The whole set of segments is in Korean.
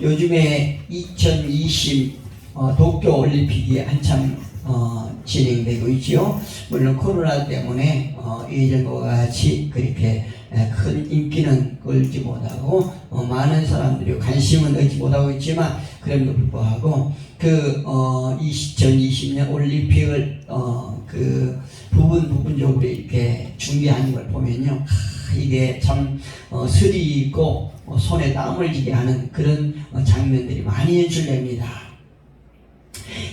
요즘에 2020 어, 도쿄 올림픽이 한참 어, 진행되고 있지요. 물론 코로나 때문에 어, 예전과 같이 그렇게 에, 큰 인기는 끌지 못하고 어, 많은 사람들이 관심은 얻지 못하고 있지만 그럼에도 불구하고 그 어, 2020년 올림픽을 어, 그 부분 부분적으로 이렇게 준비하는 걸 보면요. 아, 이게 참 어, 스리 있고 어, 손에 땀을 쥐게 하는 그런 어, 장면들이 많이 연출됩니다.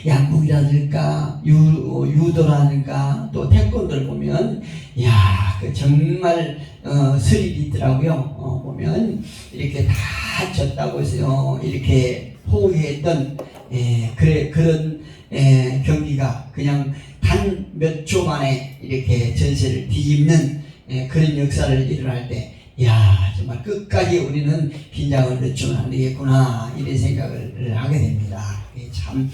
양궁이라든가 유, 어, 유도라든가 또 태권도를 보면 야, 그 정말 어, 스릴이 있더라고요. 어, 보면 이렇게 다 졌다고 해서 어, 이렇게 포기했던 에, 그래 그런 에, 경기가 그냥 단 몇 초 만에 이렇게 전세를 뒤집는 에, 그런 역사를 일어날 때, 야 정말 끝까지 우리는 긴장을 늦추면 안 되겠구나 이런 생각을 하게 됩니다. 참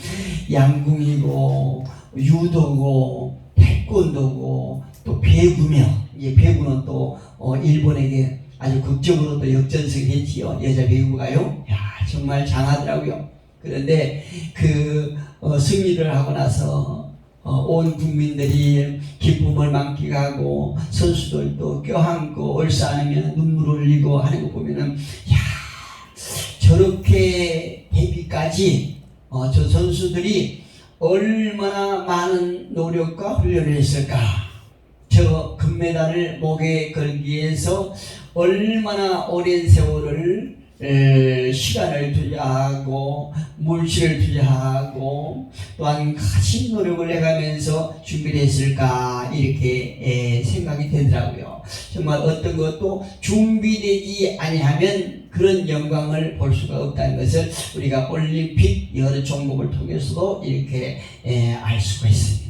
양궁이고 유도고 태권도고 또 배구며 이 배구는 또 어, 일본에게 아주 극적으로 또 역전승했지요 여자 배구가요. 야 정말 장하더라고요. 그런데 그 어, 승리를 하고 나서 어, 온 국민들이 기쁨을 만끽하고 선수들도 껴안고 얼싸안으며 눈물 흘리고 하는 거 보면은 야 저렇게 데뷔까지 어, 저 선수들이 얼마나 많은 노력과 훈련을 했을까? 저 금메달을 목에 걸기 위해서 얼마나 오랜 세월을 에, 시간을 투자하고 물질을 투자하고 또한 가진 노력을 해가면서 준비를 했을까 이렇게 에, 생각이 되더라고요. 정말 어떤 것도 준비되지 아니하면 그런 영광을 볼 수가 없다는 것을 우리가 올림픽 여러 종목을 통해서도 이렇게 에, 알 수가 있습니다.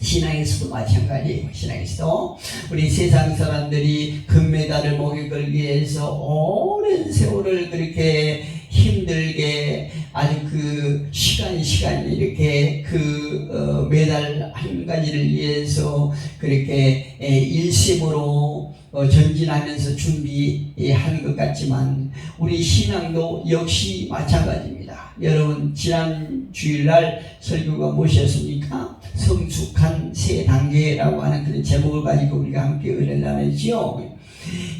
신앙에서도 마찬가지예요. 신앙에서도 우리 세상 사람들이 금메달을 목에 걸기 위해서 오랜 세월을 그렇게 힘들게 아주 그 시간 시간 이렇게 그 어, 메달 한 가지를 위해서 그렇게 에, 일심으로 어, 전진하면서 준비하는 것 같지만 우리 신앙도 역시 마찬가지입니다. 여러분 지난 주일날 설교가 무엇이었습니까? 성숙한 세 단계라고 하는 그런 제목을 가지고 우리가 함께 은혜를 나누지요.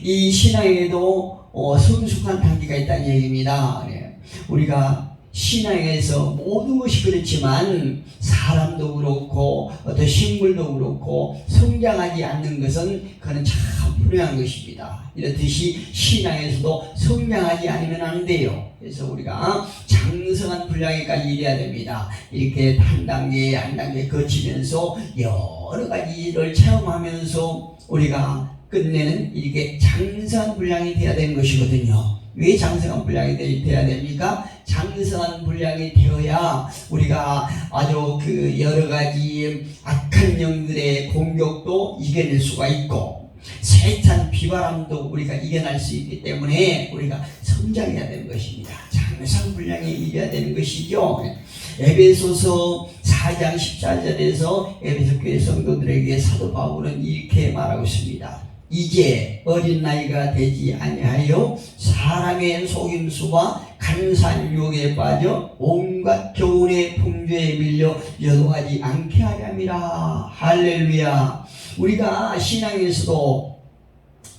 이 신앙에도 어, 성숙한 단계가 있다는 얘기입니다. 예. 우리가 신앙에서 모든 것이 그렇지만 사람도 그렇고 어떤 식물도 그렇고 성장하지 않는 것은 그는 참 불행한 것입니다. 이렇듯이 신앙에서도 성장하지 않으면 안 돼요. 그래서 우리가 장성한 분량에까지 이래야 됩니다. 이렇게 한 단계 한 단계 거치면서 여러 가지 를 체험하면서 우리가 끝내는 이렇게 장성한 분량이 돼야 되는 것이거든요. 왜 장성한 분량이 되- 돼야 됩니까? 장성한 분량이 되어야 우리가 아주 그 여러 가지 악한 영들의 공격도 이겨낼 수가 있고 세찬 비바람도 우리가 이겨낼 수 있기 때문에 우리가 성장해야 되는 것입니다. 장성 분량이 이겨야 되는 것이죠. 에베소서 4장 14절에서 에베소 교회 성도들에게 사도 바울은 이렇게 말하고 있습니다. 이제 어린 나이가 되지 아니하여 사람의 속임수와 간산 유혹에 빠져 온갖 교훈의 풍조에 밀려 여동하지 않게 하렵니다. 할렐루야. 우리가 신앙에서도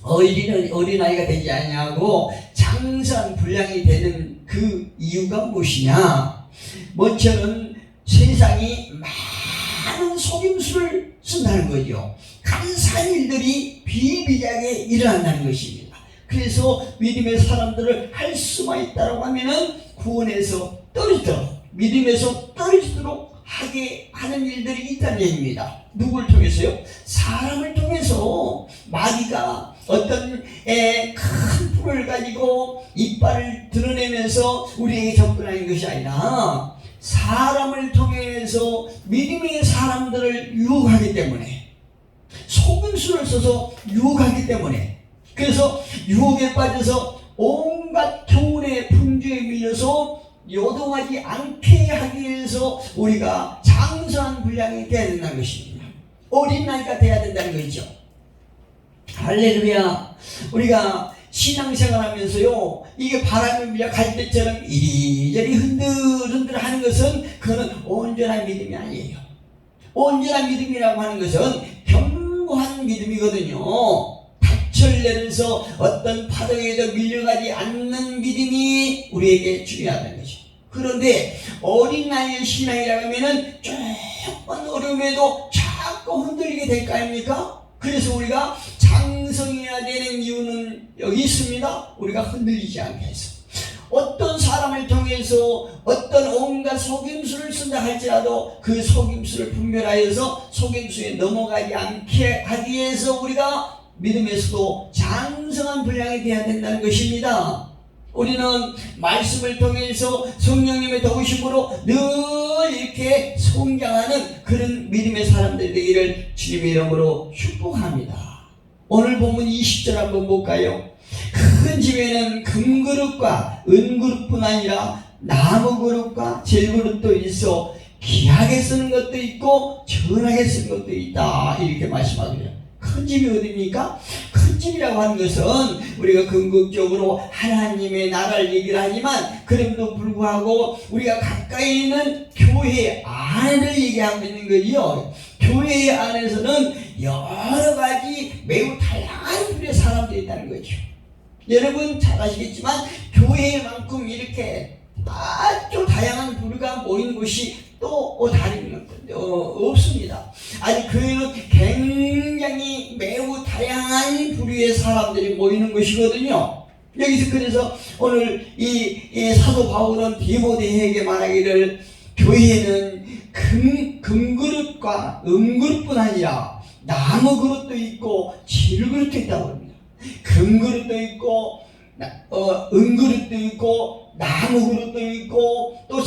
어린 어린아이가 되지 아니하고 장선 분량이 되는 그 이유가 무엇이냐? 먼저는 세상이 많은 속임수를 쓴다는 거죠. 간사한 일들이 비비하게 일어난다는 것입니다. 그래서 믿음의 사람들을 할 수만 있다고 하면은 구원에서 떨어지도록 믿음에서 떨어지도록 하게 하는 일들이 있다는 얘기입니다. 누굴 통해서요? 사람을 통해서 마귀가 어떤 에, 큰 풀을 가지고 이빨을 드러내면서 우리에게 접근하는 것이 아니라 사람을 통해서 믿음의 사람들을 유혹하기 때문에 속임수를 써서 유혹하기 때문에 그래서 유혹에 빠져서 온갖 교훈의 풍조에 밀려서 요동하지 않게 하기 위해서 우리가 장성한 분량이 되어야 된다는 것입니다. 어린 나이가 돼야 된다는 것이죠. 할렐루야. 우리가 신앙생활 하면서요, 이게 바람이 밀려 갈 때처럼 이리저리 흔들흔들 하는 것은 그거는 온전한 믿음이 아니에요. 온전한 믿음이라고 하는 것은 견고한 믿음이거든요. 닥철 내면서 어떤 파도에도 밀려가지 않는 믿음이 우리에게 중요하다는 거죠. 그런데 어린 나이의 신앙이라고 하면은 조금만 어려움에도 자꾸 흔들리게 될 거 아닙니까? 그래서 우리가 장성해야 되는 이유는 여기 있습니다. 우리가 흔들리지 않게 해서. 어떤 사람을 통해서 어떤 온갖 속임수를 쓴다 할지라도 그 속임수를 분별하여서 속임수에 넘어가지 않게 하기 위해서 우리가 믿음에서도 장성한 분량이 되어야 된다는 것입니다. 우리는 말씀을 통해서 성령님의 도우심으로 늘 이렇게 성장하는 그런 믿음의 사람들 되기를 주님의 이름으로 축복합니다. 오늘 본문 20절 한번 볼까요? 큰 집에는 금그릇과 은그릇뿐 아니라 나무그릇과 질그릇도 있어 귀하게 쓰는 것도 있고 전하게 쓰는 것도 있다 이렇게 말씀하거든요. 큰 집이 어디입니까? 큰 집이라고 하는 것은 우리가 궁극적으로 하나님의 나라를 얘기를 하지만 그럼에도 불구하고 우리가 가까이 있는 교회 안을 얘기하고 있는 거지요. 교회 안에서는 여러 가지 매우 다양한 분의 사람들이 있다는 거죠. 여러분 잘 아시겠지만 교회만큼 이렇게 아주 다양한 부류가 모인 곳이 또 다른 어, 없습니다. 아니 교회는 굉장히 매우 다양한 부류의 사람들이 모이는 것이거든요. 여기서 그래서 오늘 이, 이 사도 바울은 디모데에게 말하기를 교회는 금, 금그릇과 은그릇뿐 아니라 나무 그릇도 있고 질그릇도 있다고 합니다. 금그릇도 있고 나- 어, 은그릇도 있고 나무 그릇도 있고 또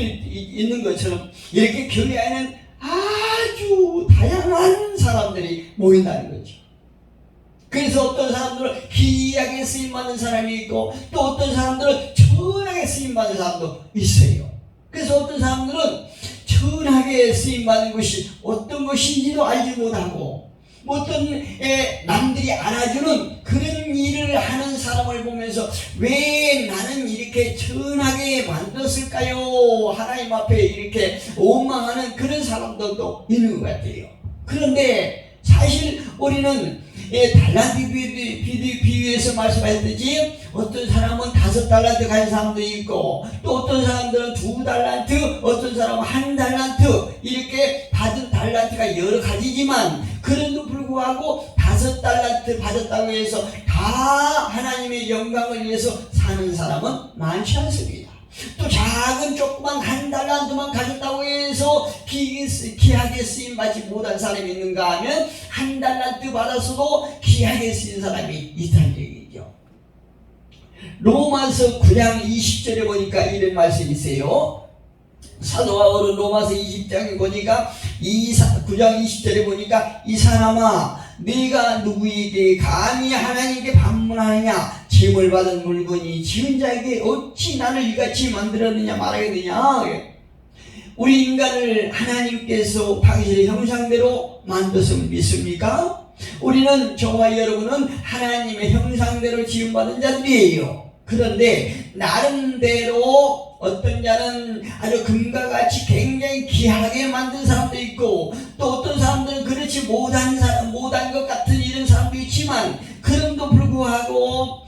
있- 있는 것처럼 이렇게 교회 안에는 아주 다양한 사람들이 모인다는 거죠. 그래서 어떤 사람들은 귀하게 쓰임 받는 사람이 있고 또 어떤 사람들은 천하게 쓰임 받는 사람도 있어요. 그래서 어떤 사람들은 천하게 쓰임 받는 것이 어떤 것인지도 알지 못하고 뭐 어떤 에, 남들이 알아주는 그런 일을 하는 사람을 보면서 왜 나는 이렇게 천하게 만들었을까요? 하나님 앞에 이렇게 원망하는 그런 사람들도 있는 것 같아요. 그런데 사실 우리는 예, 달란트 비유, 비유, 비유에서 말씀하셨듯이 어떤 사람은 다섯 달란트 가진 사람도 있고 또 어떤 사람들은 두 달란트 어떤 사람은 한 달란트 이렇게 받은 달란트가 여러 가지지만 그런데도 불구하고 다섯 달란트 받았다고 해서 다 하나님의 영광을 위해서 사는 사람은 많지 않습니다. 또 작은 조그만 한 달란트만 가졌다고 해서 쓰- 귀하게 쓰임 받지 못한 사람이 있는가 하면 한 달란트 받았어도 귀하게 쓰인 사람이 있다는 얘기죠. 로마서 9장 20절에 보니까 이런 말씀이 있어요. 사도 바울은 로마서 20장에 보니까 이 사- 9장 20절에 보니까 이 사람아 네가 누구에게 감히 하나님께 반문하느냐 짐을 받은 물건이 지은 자에게 어찌 나를 이같이 만들었느냐 말하겠느냐 우리 인간을 하나님께서 당신의 형상대로 만드신 믿습니까? 우리는 저와 여러분은 하나님의 형상대로 지음받은 자들이에요. 그런데 나름대로 어떤 자는 아주 금과 같이 굉장히 귀하게 만든 사람도 있고 또 어떤 사람들은 그렇지 못한 사람 못한 것 같은 이런 사람도 있지만 그럼도 불구하고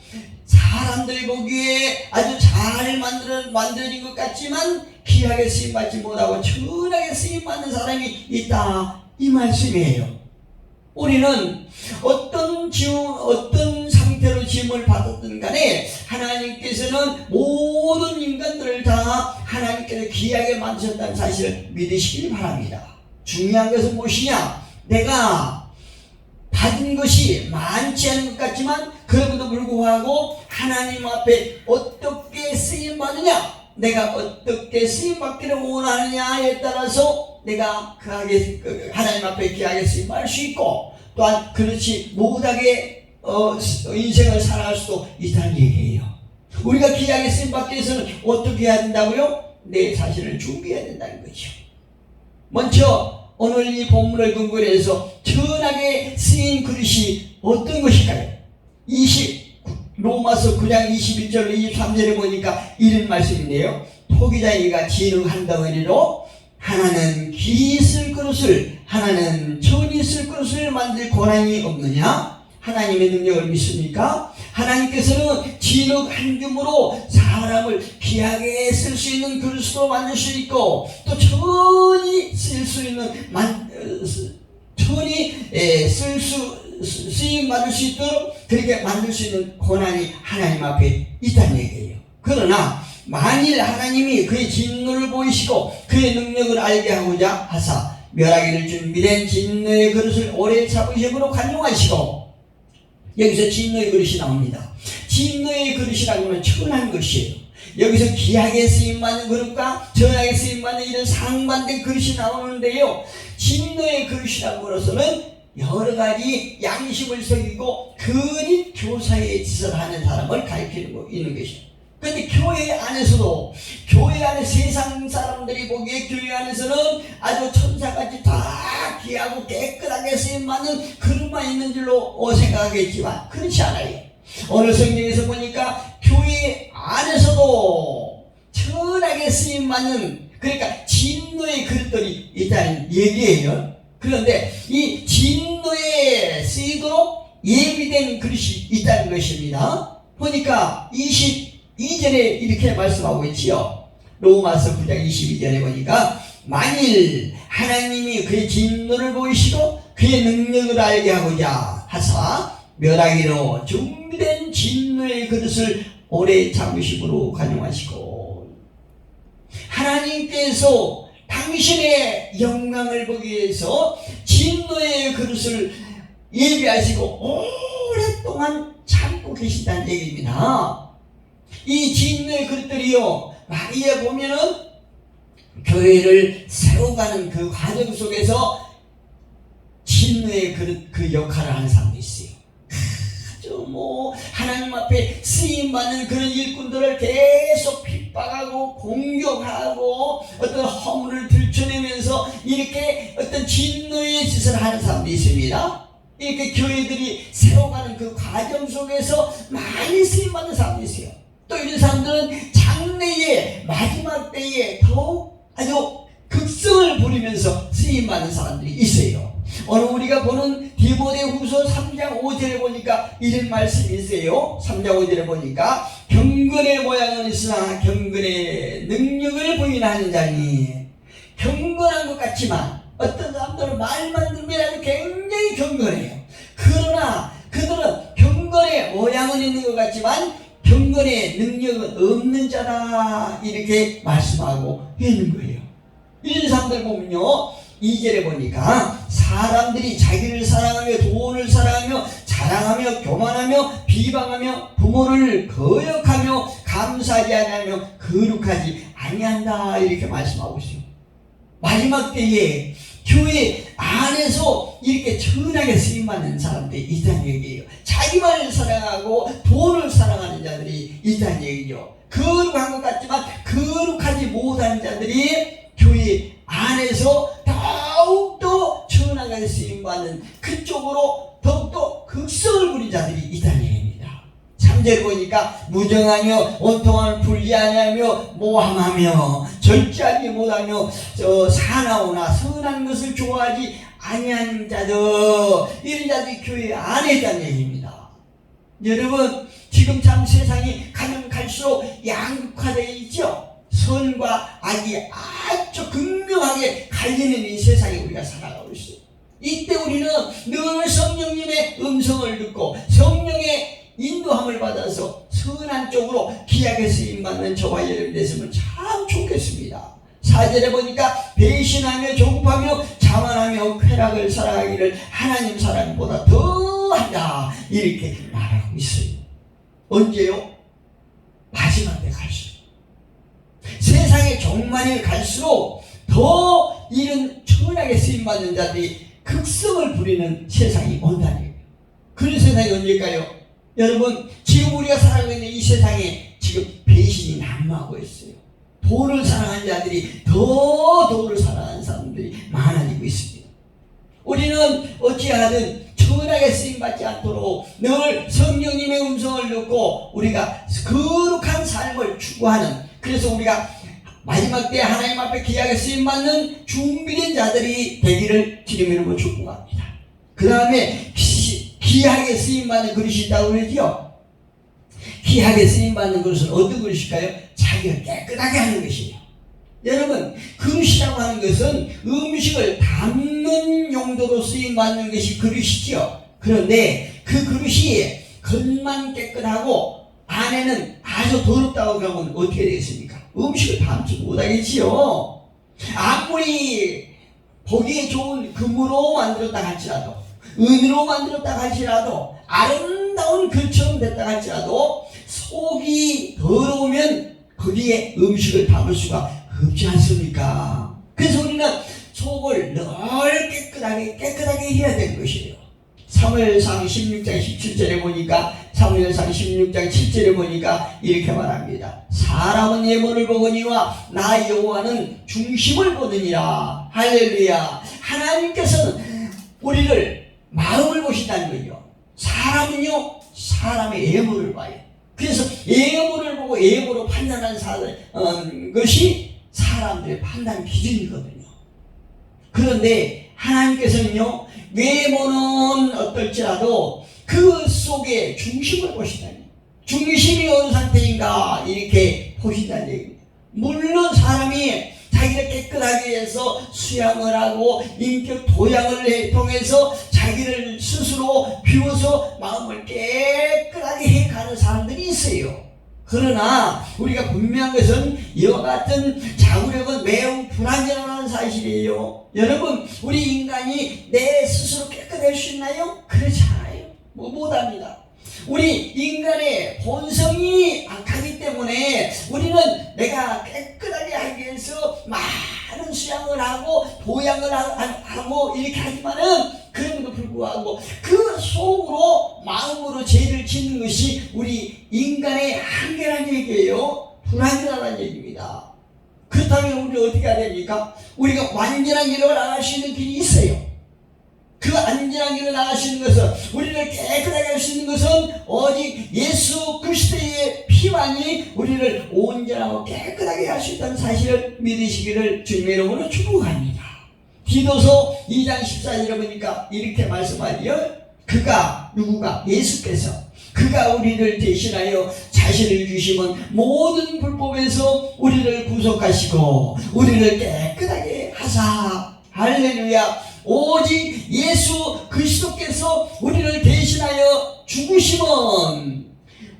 사람들이 보기에 아주 잘 만들어, 만들어진 것 같지만 귀하게 쓰임 받지 못하고 천하게 쓰임 받는 사람이 있다 이 말씀이에요. 우리는 어떤 지음, 어떤 지음을 받았든 간에 하나님께서는 모든 인간들을 다 하나님께서 귀하게 만드셨다는 사실을 믿으시길 바랍니다. 중요한 것은 무엇이냐? 내가 받은 것이 많지 않은 것 같지만 그럼에도 불구하고 하나님 앞에 어떻게 쓰임 받느냐 내가 어떻게 쓰임 받기를 원하느냐에 따라서 내가 그하게 그 하나님 앞에 귀하게 쓰임 받을 수 있고 또한 그렇지 못하게 어, 인생을 살아갈 수도 있다는 얘기예요. 우리가 귀하게 쓰임 받기 위해서는 어떻게 해야 된다고요? 내 자신을 준비해야 된다는 거죠. 먼저 오늘 이 본문을 근거로 해서 천하게 쓰인 그릇이 어떤 것일까요? 20, 로마서 9장 21절 23절에 보니까 이런 말씀인데요. 토기장이가 진흙 한 덩어리로 하나는 귀 있을 그릇을 하나는 천이 있을 그릇을 만들 권한이 없느냐? 하나님의 능력을 믿습니까? 하나님께서는 진흙 한 줌으로 사람을 귀하게 쓸 수 있는 그릇으로 만들 수 있고 또 천이 쓸 수 있는 만, 천이 에, 쓸수 쓰임 받을 수 있도록 그렇게 만들 수 있는 권한이 하나님 앞에 있다는 얘기예요. 그러나 만일 하나님이 그의 진노를 보이시고 그의 능력을 알게 하고자 하사 멸하기를 준비된 진노의 그릇을 오래 잡으심으로 간용하시고 여기서 진노의 그릇이 나옵니다. 진노의 그릇이라고 하면 천한 것이에요. 여기서 귀하게 쓰임받는 그릇과 전하게 쓰임받는 이런 상반된 그릇이 나오는데요. 진노의 그릇이라고 해서는 여러 가지 양심을 속이고 근입 교사의 짓을 하는 사람을 가리키는 거 있는 것이에요. 근데 교회 안에서도 교회 안에 세상 사람들이 보기에 교회 안에서는 아주 천사같이 다 귀하고 깨끗하게 쓰임받는 그릇만 있는 줄로 생각하겠지만 그렇지 않아요. 오늘 성경에서 보니까 교회 안에서도 천하게 쓰임받는 그러니까 진노의 그릇들이 있다는 얘기예요. 그런데 이 진노에 쓰이도록 예비된 그릇이 있다는 것입니다. 보니까 22절에 이렇게 말씀하고 있지요. 로마서 9장 22절에 보니까 만일 하나님이 그의 진노를 보이시고 그의 능력을 알게 하고자 하사 멸하기로 준비된 진노의 그릇을 오래 참으심으로 간용하시고 하나님께서 당신의 영광을 보기 위해서 진노의 그릇을 예비하시고 오랫동안 참고 계신다는 얘기입니다. 이 진노의 그릇들이요, 마리에 보면은 교회를 세워가는 그 과정 속에서 진노의 그릇 그 역할을 하는 사람도 있어요. 아주 뭐 하나님 앞에 쓰임 받는 그런 일꾼들을 계속 핍박하고 공격하고 어떤 허물을 들춰내면서 이렇게 어떤 진노의 짓을 하는 사람도 있습니다. 이렇게 교회들이 세워가는 그 과정 속에서 많이 쓰임 받는 사람도 있어요. 또 이런 사람들은 장래의 마지막 때에 더욱 아주 극성을 부리면서 쓰임 받는 사람들이 있어요. 오늘 우리가 보는 디모데 후서 3장 5절에 보니까 이런 말씀이 있어요. 3장 5절에 보니까 경건의 모양은 있으나 경건의 능력을 부인하는 자니 경건한 것 같지만 어떤 사람들은 말만 아주 굉장히 경건해요. 그러나 그들은 경건의 모양은 있는 것 같지만 경건의 능력은 없는 자다 이렇게 말씀하고 있는 거예요. 이런 사람들 보면요. 2절에 보니까 사람들이 자기를 사랑하며 돈을 사랑하며 자랑하며 교만하며 비방하며 부모를 거역하며 감사하지 아니하며 거룩하지 아니한다 이렇게 말씀하고 있어요. 마지막 때에 교회 안에서 이렇게 천하게 쓰임받는 사람들이 있다는 얘기예요. 자기만을 사랑하고 돈을 사랑하는 자들이 있다는 얘기죠. 거룩한 것 같지만 거룩하지 못한 자들이 교회 안에서 더욱더 천하게 쓰임받는 그쪽으로 더욱더 극성을 부린 자들이 있다는 얘기입니다. 3절 보니까 무정하며 온통함을 아니하며 모함하며 절제하지 못하며 저 사나우나 선한 것을 좋아하지 아니하는 자들 이런 자들이 교회 안에 있다는 얘기입니다. 여러분 지금 참 세상이 가면 갈수록 양극화되어 있죠. 선과 악이 아주 극명하게 갈리는 이 세상에 우리가 살아가고 있어요. 이때 우리는 늘 성령님의 음성을 듣고 성령의 인도함을 받아서 선한 쪽으로 귀하게 쓰임받는 저와 여러분 됐으면 참 좋겠습니다. 사절에 보니까 배신하며 조급하며 자만하며 쾌락을 사랑하기를 하나님 사랑보다 더한다 이렇게 말하고 있어요. 언제요? 마지막 때 갈수록 세상의 종말이 갈수록 더 이런 천하게 쓰임받는 자들이 극성을 부리는 세상이 온다는. 그런 세상이 언제일까요? 여러분 지금 우리가 살아가고 있는 이 세상에 지금 배신이 난무하고 있어요. 돈을 사랑하는 자들이 더 돈을 사랑하는 사람들이 많아지고 있습니다. 우리는 어찌하든 천하게 쓰임받지 않도록 늘 성령님의 음성을 듣고 우리가 거룩한 삶을 추구하는 그래서 우리가 마지막 때 하나님 앞에 귀하게 쓰임받는 준비된 자들이 되기를 주님 이름으로 축복합니다. 그 다음에 귀하게 쓰임받는 그릇이 있다고 그러지요. 귀하게 쓰임받는 그릇은 어떤 그릇일까요? 자기가 깨끗하게 하는 것이에요. 여러분, 그릇이라고 하는 것은 음식을 담는 용도로 쓰임받는 것이 그릇이죠. 그런데 그 그릇이 겉만 깨끗하고 안에는 아주 더럽다고 그러면 어떻게 되겠습니까? 음식을 담지 못하겠지요. 아무리 보기에 좋은 금으로 만들었다 할지라도, 은으로 만들었다 할지라도, 아름다운 글처럼 됐다 할지라도, 속이 더러우면 거기에 음식을 담을 수가 없지 않습니까? 그래서 우리는 속을 늘 깨끗하게, 깨끗하게 해야 되는 것이에요. 사무엘상 16장 17절에 보니까 사무엘상 16장 7절에 보니까 이렇게 말합니다. 사람은 예물을 보거니와 나 여호와는 중심을 보느니라. 할렐루야. 하나님께서는 우리를 보신다는 거예요. 사람은요 사람의 예물을 봐요. 그래서 예물을 보고 예물로 판단하는 사람, 어, 것이 사람들의 판단 기준이거든요. 그런데 하나님께서는요, 외모는 어떨지라도 그 속에 중심을 보신다니. 중심이 어느 상태인가 이렇게 보신다는 얘기입니다. 물론 사람이 자기를 깨끗하게 해서 수양을 하고 인격 도양을 통해서 자기를 스스로 비워서 마음을 깨끗하게 해 가는 사람들이 있어요. 그러나 우리가 분명한 것은 이와 같은 자구력은 매우 불안전한 사실이에요. 여러분, 우리 인간이 내 스스로 깨끗할 수 있나요? 그렇지 않아요. 뭐 못합니다. 우리 인간의 본성이 악하기 때문에 우리는 내가 깨끗하게 하기 위해서 많은 수양을 하고 보양을 하고 이렇게 하지만은 그럼에도 불구하고 그 속으로 마음으로 죄를 짓는 것이 우리 인간의 한계라는 얘기예요. 불완전하다는 얘기입니다. 그렇다면 우리 어떻게 해야 됩니까? 우리가 완전한 길로 나갈 수 있는 길이 있어요. 그수 있는 것은 우리를 깨끗하게 할 수 있는 것은 오직 예수 그리스도의 피만이 우리를 온전하고 깨끗하게 할 수 있다는 사실을 믿으시기를 주님의 이름으로 축복합니다. 디도서 2장 14절에 보니까 이렇게 말씀하지요. 그가 누구가 예수께서 그가 우리를 대신하여 자신을 주시면 모든 불법에서 우리를 구속하시고 우리를 깨끗하게 하사 할렐루야 오직 예수 그리스도께서 우리를 대신하여 죽으심은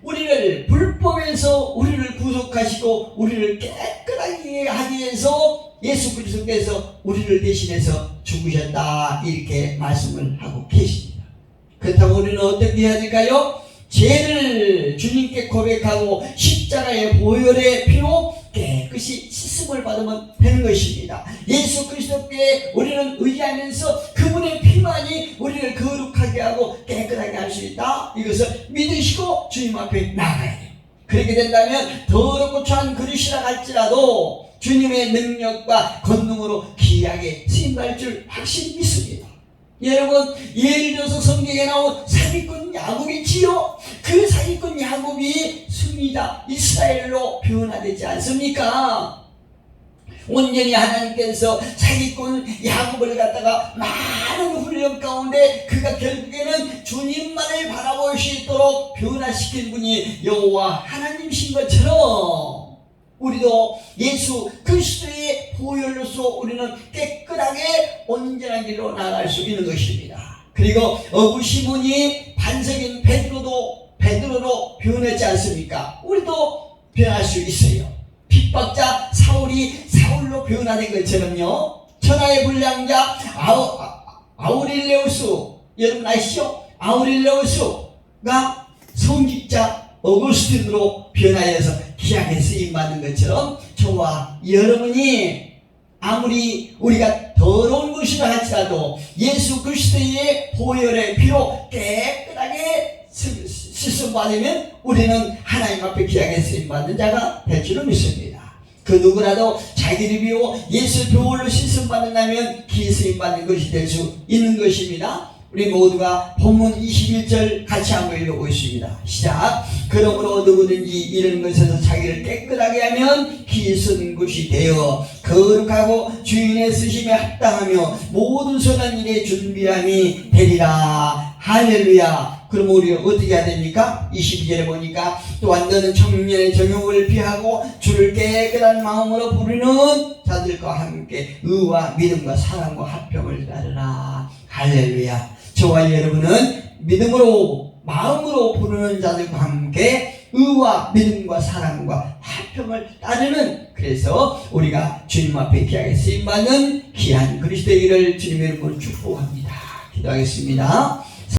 우리를 불법에서 우리를 구속하시고 우리를 깨끗하게 하기 위해서 예수 그리스도께서 우리를 대신해서 죽으셨다 이렇게 말씀을 하고 계십니다. 그렇다고 우리는 어떻게 해야 될까요? 죄를 주님께 고백하고 십자가의 보혈의 피로 깨끗이 씻음을 받으면 되는 것입니다. 예수 그리스도께 우리는 의지하면서 그분의 피만이 우리를 거룩하게 하고 깨끗하게 할 수 있다. 이것을 믿으시고 주님 앞에 나가야 돼요. 그렇게 된다면 더럽고 추한 그릇이라 할지라도 주님의 능력과 권능으로 귀하게 쓰임받을 줄 확실히 믿습니다. 여러분 예를 들어서 성경에 나온 사기꾼 야곱이지요. 그 사기꾼 야곱이 승리다 이스라엘로 변화되지 않습니까? 온전히 하나님께서 사기꾼 야곱을 갖다가 많은 훈련 가운데 그가 결국에는 주님만을 바라볼 수 있도록 변화시킨 분이 여호와 하나님이신 것처럼 우리도 예수 그리스도의 보혈로서 우리는 깨끗하게 온전한 길로 나갈 수 있는 것입니다. 그리고 어부 시몬이 반석인 베드로도 베드로로 변했지 않습니까? 우리도 변할 수 있어요. 핍박자 사울이 사울로 변화된 것처럼요. 천하의 불량자 아우, 아우릴레우스 여러분 아시죠? 아우릴레우스가 성직자 어거스틴으로 변하여서 귀하게 쓰임받는 것처럼 저와 여러분이 아무리 우리가 더러운 것이라 할지라도 예수 그리스도의 보혈의 피로 깨끗하게 씻음 받으면 우리는 하나님 앞에 귀하게 쓰임 받는 자가 될 줄을 믿습니다. 그 누구라도 자기를 비워 예수 보혈로 씻음 받는다면 귀 쓰임 받는 것이 될 수 있는 것입니다. 우리 모두가 본문 21절 같이 한번 읽어보겠습니다. 시작. 그러므로 누구든지 이런 것에서 자기를 깨끗하게 하면 기순 것이 되어 거룩하고 주인의 쓰심에 합당하며 모든 선한 일에 준비함이 되리라. 할렐루야. 그럼 우리가 어떻게 해야 됩니까? 22절에 보니까 또한 너는 청년의 정욕을 피하고 주를 깨끗한 마음으로 부르는 자들과 함께 의와 믿음과 사랑과 합평을 따르라. 할렐루야. 저와 여러분은 믿음으로 마음으로 부르는 자들과 함께 의와 믿음과 사랑과 화평을 따르는 그래서 우리가 주님 앞에 귀하게 쓰임받는 귀한 그리스도의 일을 주님의 이름으로 축복합니다. 기도하겠습니다.